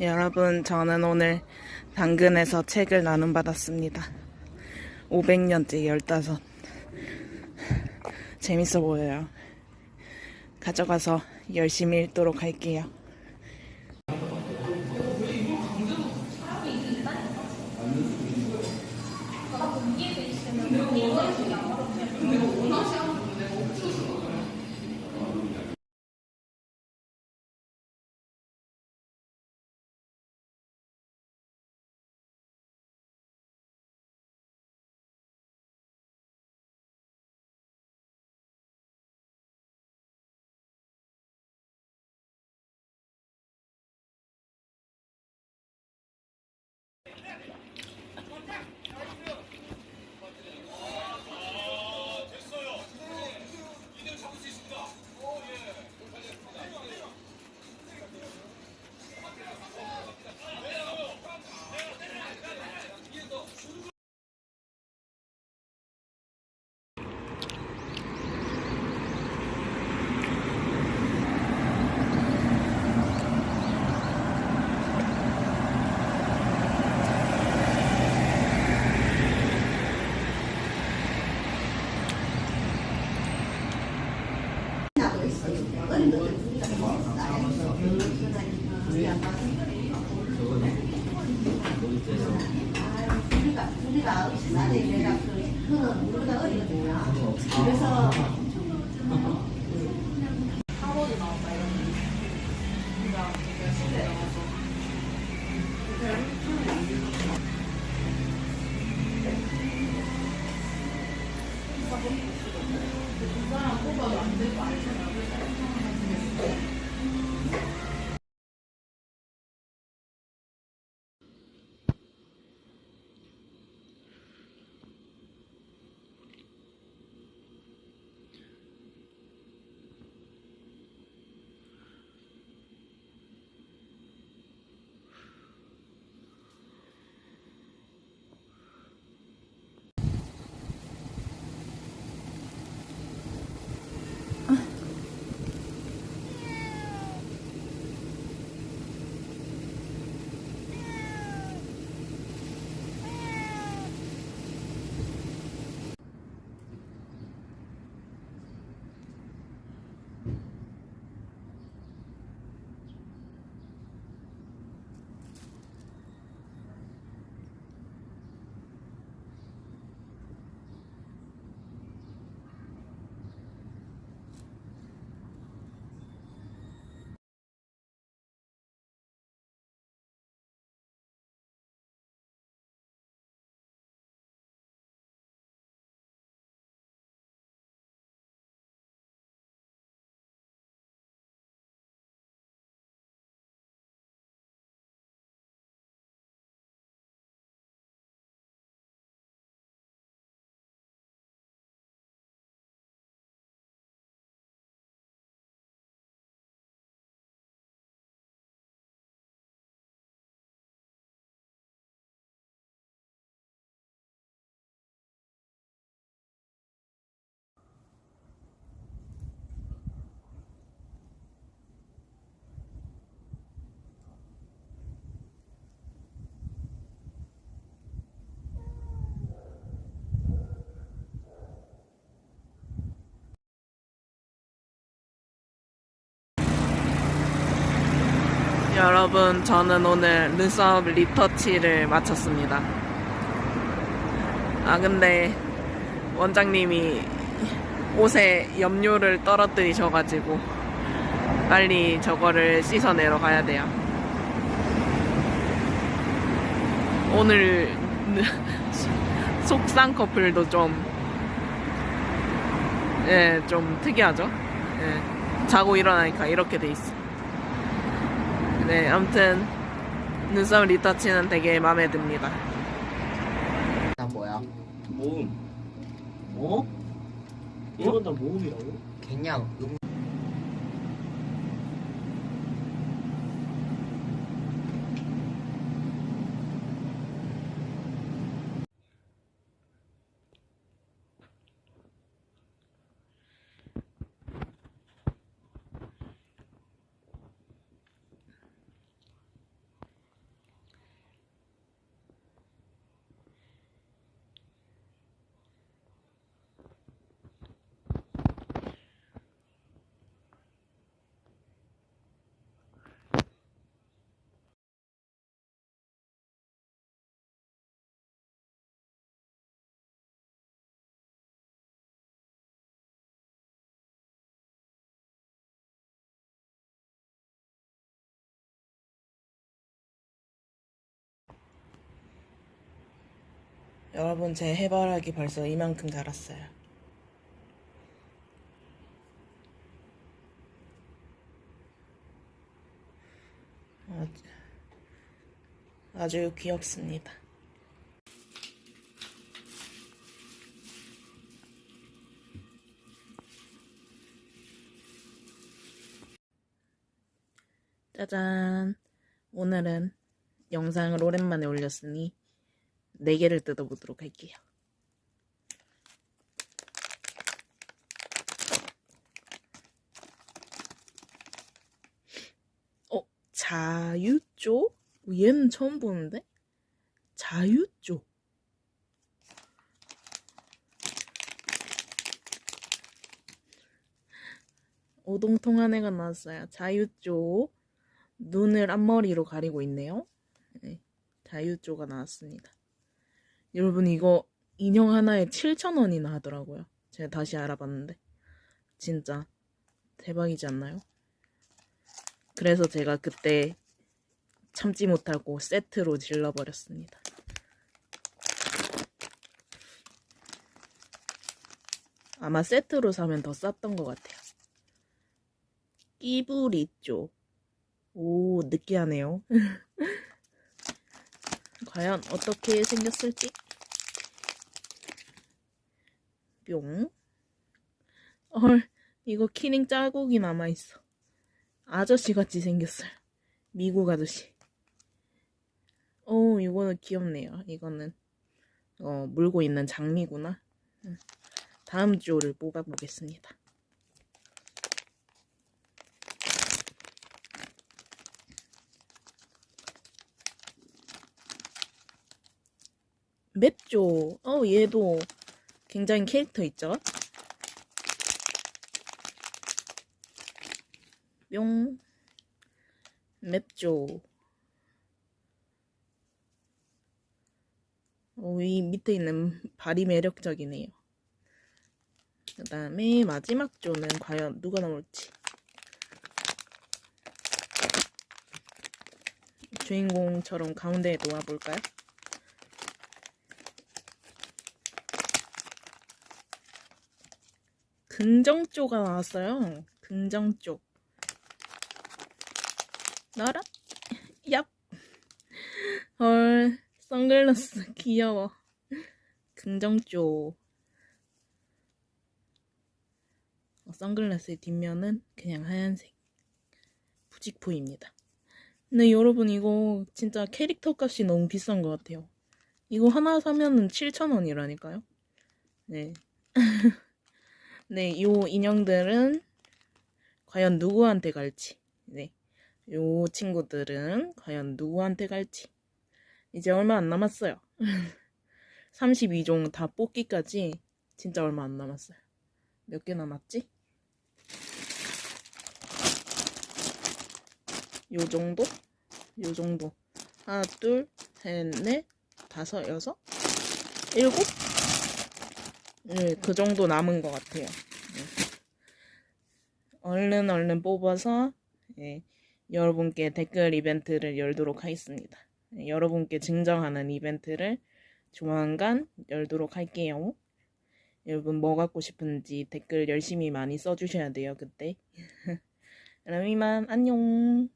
여러분, 저는 오늘 당근에서 책을 나눔받았습니다. 500년째 15. 재밌어 보여요. 가져가서 열심히 읽도록 할게요. 여 러분, 저는 오늘 눈썹 리터치를 마쳤습니다. 아, 근데 원장님이 옷에 염료를 떨어뜨리셔가지고 빨리 저거를 씻어내러 가야 돼요. 오늘 속상 커플도 좀, 예, 좀 특이하죠? 예, 자고 일어나니까 이렇게 돼 있어. 네, 아무튼 눈썹 리터치는 되게 마음에 듭니다. 나 뭐야? 모음. 어? 이건 다 모음이라고? 그냥 음 여러분 제 해바라기 벌써 이만큼 자랐어요. 아주, 아주 귀엽습니다. 짜잔. 오늘은 영상을 오랜만에 올렸으니 4개를 뜯어보도록 할게요. 어, 자유조? 얘는 처음 보는데? 자유조. 오동통한 애가 나왔어요. 자유조. 눈을 앞머리로 가리고 있네요. 네, 자유조가 나왔습니다. 여러분 이거 인형 하나에 7,000원이나 하더라고요. 제가 다시 알아봤는데 진짜 대박이지 않나요? 그래서 제가 그때 참지 못하고 세트로 질러버렸습니다. 아마 세트로 사면 더 쌌던 것 같아요. 끼부리쪼. 오, 느끼하네요. 과연 어떻게 생겼을지? 뿅. 헐, 이거 키링 자국이 남아있어. 아저씨 같이 생겼어요. 미국 아저씨. 오, 이거는 귀엽네요. 이거는, 어, 물고 있는 장미구나. 음. 다음 조를 뽑아보겠습니다. 맵죠. 어, 얘도 굉장히 캐릭터 있죠? 뿅. 맵죠. 어, 이 밑에 있는 발이 매력적이네요. 그 다음에 마지막 조는 과연 누가 나올지. 주인공처럼 가운데에 놓아볼까요? 긍정조가 나왔어요. 긍정조. 나라? 얍. 헐, 선글라스 귀여워. 긍정조. 어, 선글라스의 뒷면은 그냥 하얀색. 부직포입니다. 근데 여러분 이거 진짜 캐릭터 값이 너무 비싼 것 같아요. 이거 하나 사면은 7,000원이라니까요. 네. 네, 요 인형들은 과연 누구한테 갈지. 네. 요 친구들은 과연 누구한테 갈지. 이제 얼마 안 남았어요. 32종 다 뽑기까지 진짜 얼마 안 남았어요. 몇 개 남았지? 요 정도? 요 정도. 하나, 둘, 셋, 넷, 다섯, 여섯, 일곱? 네, 그 정도 남은 것 같아요. 네. 얼른 얼른 뽑아서 예, 여러분께 댓글 이벤트를 열도록 하겠습니다. 예, 여러분께 증정하는 이벤트를 조만간 열도록 할게요. 여러분 뭐 갖고 싶은지 댓글 열심히 많이 써주셔야 돼요 그때. 그럼 이만 안녕.